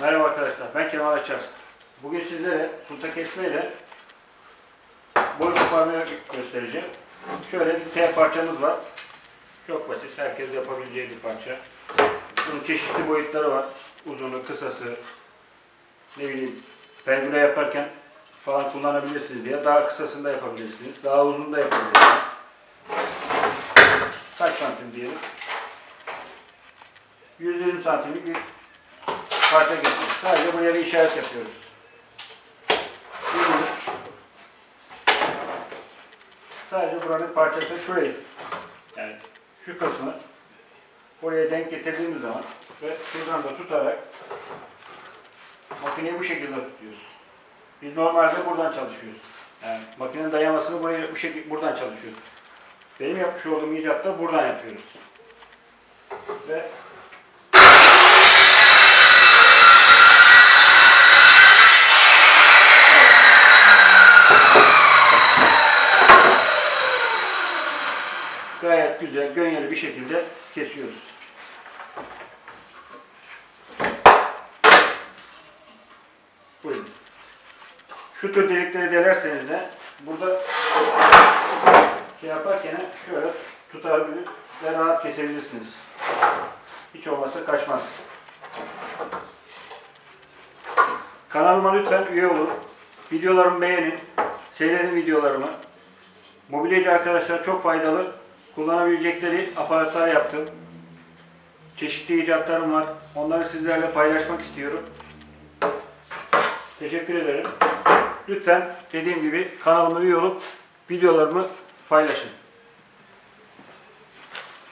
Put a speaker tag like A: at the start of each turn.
A: Merhaba arkadaşlar, ben Kemal Açar. Bugün sizlere sunta kesme ile boy koparmayı göstereceğim. Şöyle bir T parçamız var. Çok basit, herkes yapabileceği bir parça. Bunun çeşitli boyutları var. Uzunu, kısası, ne bileyim, pergüle yaparken falan kullanabilirsiniz diye. Daha kısasını da yapabilirsiniz, daha uzun da yapabilirsiniz. Kaç santim diyelim? 120 santimlik bir parça geçiyoruz. Sadece buraya bir işaret yapıyoruz. Sadece buranın parçası şurayı. Yani şu kısmı buraya denk getirdiğimiz zaman ve şuradan da tutarak makineyi bu şekilde tutuyoruz. Biz normalde buradan çalışıyoruz. Yani makinenin dayamasını buraya bu şekilde buradan çalışıyoruz. Benim yapmış olduğum icatta buradan yapıyoruz. Ve gayet güzel, gönyeli bir şekilde kesiyoruz. Buyurun. Şu tür delikleri delerseniz de burada şey yaparken şöyle tutabilir ve rahat kesebilirsiniz. Hiç olmazsa kaçmaz. Kanalıma lütfen üye olun. Videolarımı beğenin. Seyredin videolarımı. Mobilyacı arkadaşlar çok faydalı. Kullanabilecekleri aparatlar yaptım. Çeşitli icatlarım var. Onları sizlerle paylaşmak istiyorum. Teşekkür ederim. Lütfen dediğim gibi kanalıma üye olup videolarımı paylaşın.